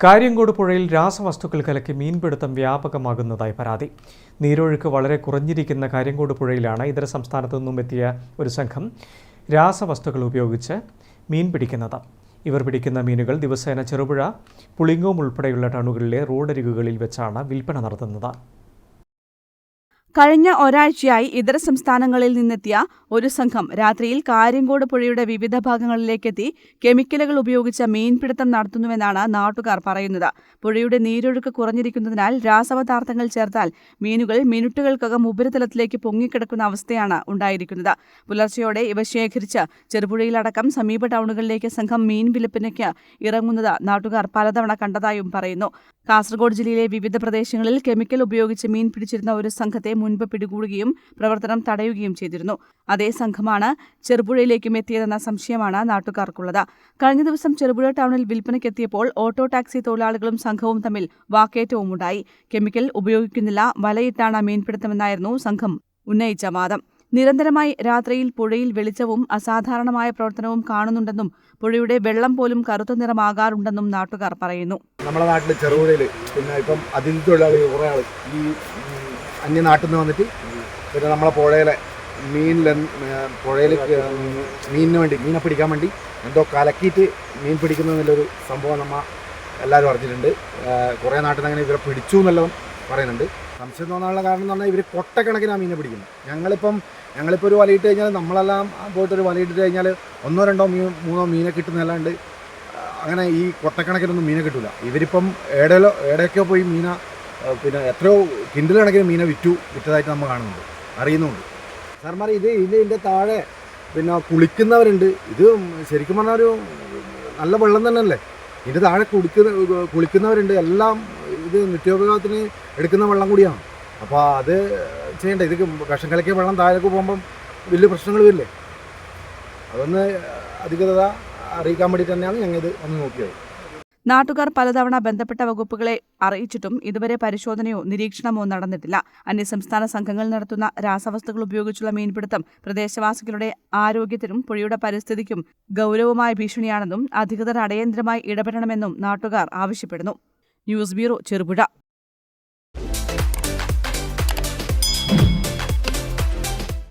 കാര്യങ്കോട് പുഴയിൽ രാസവസ്തുക്കൾ കലക്കി മീൻപിടുത്തം വ്യാപകമാകുന്നതായി പരാതി. നീരൊഴുക്ക് വളരെ കുറഞ്ഞിരിക്കുന്ന കാര്യങ്കോട് പുഴയിലാണ് ഇതര സംസ്ഥാനത്തു നിന്നും എത്തിയ ഒരു സംഘം രാസവസ്തുക്കൾ ഉപയോഗിച്ച് മീൻ പിടിക്കുന്നത്. ഇവർ പിടിക്കുന്ന മീനുകൾ ദിവസേന ചെറുപുഴ പുളിങ്ങോം ഉൾപ്പെടെയുള്ള ടൗണുകളിലെ റോഡരികുകളിൽ വെച്ചാണ് വിൽപ്പന നടത്തുന്നത്. കഴിഞ്ഞ ഒരാഴ്ചയായി ഇതര സംസ്ഥാനങ്ങളിൽ നിന്നെത്തിയ ഒരു സംഘം രാത്രിയിൽ കാര്യങ്കോട് പുഴയുടെ വിവിധ ഭാഗങ്ങളിലേക്കെത്തി കെമിക്കലുകൾ ഉപയോഗിച്ച മീൻപിടുത്തം നടത്തുന്നുവെന്നാണ് നാട്ടുകാർ പറയുന്നത്. പുഴയുടെ നീരൊഴുക്ക് കുറഞ്ഞിരിക്കുന്നതിനാൽ രാസപദാർത്ഥങ്ങൾ ചേർത്താൽ മീനുകൾ മിനിറ്റുകൾക്കകം ഉപരിതലത്തിലേക്ക് പൊങ്ങിക്കിടക്കുന്ന അവസ്ഥയാണ് ഉണ്ടായിരിക്കുന്നത്. പുലർച്ചെയോടെ ഇവ ശേഖരിച്ച് ചെറുപുഴയിലടക്കം സമീപ ടൗണുകളിലേക്ക് സംഘം മീൻ വിൽപ്പനയ്ക്ക് ഇറങ്ങുന്നത് നാട്ടുകാർ പലതവണ കണ്ടതായും പറയുന്നു. കാസർഗോഡ് ജില്ലയിലെ വിവിധ പ്രദേശങ്ങളിൽ കെമിക്കൽ ഉപയോഗിച്ച് മീൻ പിടിച്ചിരുന്ന ഒരു സംഘത്തെ മുൻപ് പിടികൂടുകയും പ്രവർത്തനം തടയുകയും ചെയ്തിരുന്നു. അതേ സംഘമാണ് ചെറുപുഴയിലേക്കും എത്തിയതെന്ന സംശയമാണ് നാട്ടുകാർക്കുള്ളത്. കഴിഞ്ഞ ദിവസം ചെറുപുഴ ടൗണിൽ വിൽപ്പനയ്ക്കെത്തിയപ്പോൾ ഓട്ടോ ടാക്സി തൊഴിലാളികളും സംഘവും തമ്മിൽ വാക്കേറ്റവും ഉണ്ടായി കെമിക്കൽ ഉപയോഗിക്കുന്നില്ല വലയിട്ടാണ് മീൻപിടുത്തമെന്നായിരുന്നു സംഘം ഉന്നയിച്ച വാദം. നിരന്തരമായി രാത്രിയിൽ പുഴയിൽ വെളിച്ചവും അസാധാരണമായ പ്രവർത്തനവും കാണുന്നുണ്ടെന്നും പുഴയുടെ വെള്ളം പോലും കറുത്ത നിറമാകാറുണ്ടെന്നും നാട്ടുകാർ പറയുന്നു. നമ്മുടെ നാട്ടിൽ ചെറുപുഴയിൽ പിന്നെ ഇപ്പം അതിഥി തൊഴിലാളികൾ കുറേ ആൾ ഈ അന്യ അന്യനാട്ടിൽ നിന്ന് വന്നിട്ട് പിന്നെ നമ്മളെ പുഴയിലെ മീനിൽ പുഴയിൽ മീനിന് വേണ്ടി മീനെ പിടിക്കാൻ വേണ്ടി എന്തോ കലക്കിയിട്ട് മീൻ പിടിക്കുന്നതിലൊരു സംഭവം നമ്മൾ എല്ലാവരും അറിഞ്ഞിട്ടുണ്ട്. കുറേ നാട്ടിൽ നിന്ന് അങ്ങനെ ഇവരെ പിടിച്ചു എന്നെല്ലാം പറയുന്നുണ്ട്. സംശയം തോന്നാനുള്ള കാരണം എന്ന് പറഞ്ഞാൽ ഇവർ കൊട്ടക്കണക്കിനാണ് മീനെ പിടിക്കുന്നത് ഞങ്ങളിപ്പം ഞങ്ങളിപ്പോൾ ഒരു വലയിട്ട് കഴിഞ്ഞാൽ നമ്മളെല്ലാം പോയിട്ട് ഒരു വലയിട്ടിട്ട് കഴിഞ്ഞാൽ ഒന്നോ രണ്ടോ മീൻ മൂന്നോ മീനെ കിട്ടുന്നതല്ലാണ്ട് അങ്ങനെ ഈ കൊട്ടക്കണക്കിനൊന്നും മീനെ കിട്ടില്ല ഇവരിപ്പം ഏടയിലോ ഏടയൊക്കെയോ പോയി മീന പിന്നെ എത്രയോ കിൻഡിൽ കണക്കിന് മീനെ വിറ്റു വിറ്റതായിട്ട് നമ്മൾ കാണുന്നുണ്ട് അറിയുന്നുണ്ട്. സാർമാർ ഇത് ഇത് ഇതിന്റെ താഴെ പിന്നെ കുളിക്കുന്നവരുണ്ട്. ഇത് ശരിക്കും പറഞ്ഞാൽ ഒരു നല്ല വെള്ളം തന്നെയല്ലേ? ഇതിന്റെ താഴെ കുളിക്കുന്ന കുളിക്കുന്നവരുണ്ട്. എല്ലാം ഇത് നിത്യോപയോഗത്തിന് എടുക്കുന്ന വെള്ളം കൂടിയാണ്. അപ്പോൾ അത് ചെയ്യേണ്ട? ഇത് വിഷം കലക്കിയ വെള്ളം താഴേക്ക് പോകുമ്പം വലിയ പ്രശ്നങ്ങൾ വരില്ലേ അതൊന്ന് അധികൃതത അറിയിക്കാൻ വേണ്ടി തന്നെയാണ് ഞങ്ങൾ ഇത് ഒന്ന് നോക്കിയത്. നാട്ടുകാർ പലതവണ ബന്ധപ്പെട്ട വകുപ്പുകളെ അറിയിച്ചിട്ടും ഇതുവരെ പരിശോധനയോ നിരീക്ഷണമോ നടന്നിട്ടില്ല. അന്യസംസ്ഥാന സംഘങ്ങൾ നടത്തുന്ന രാസവസ്തുക്കൾ ഉപയോഗിച്ചുള്ള മീൻപിടുത്തം പ്രദേശവാസികളുടെ ആരോഗ്യത്തിനും പുഴയുടെ പരിസ്ഥിതിക്കും ഗൗരവമായ ഭീഷണിയാണെന്നും അധികൃതർ അടിയന്തരമായി ഇടപെടണമെന്നും നാട്ടുകാർ ആവശ്യപ്പെടുന്നു. News bureau Cherupuzha.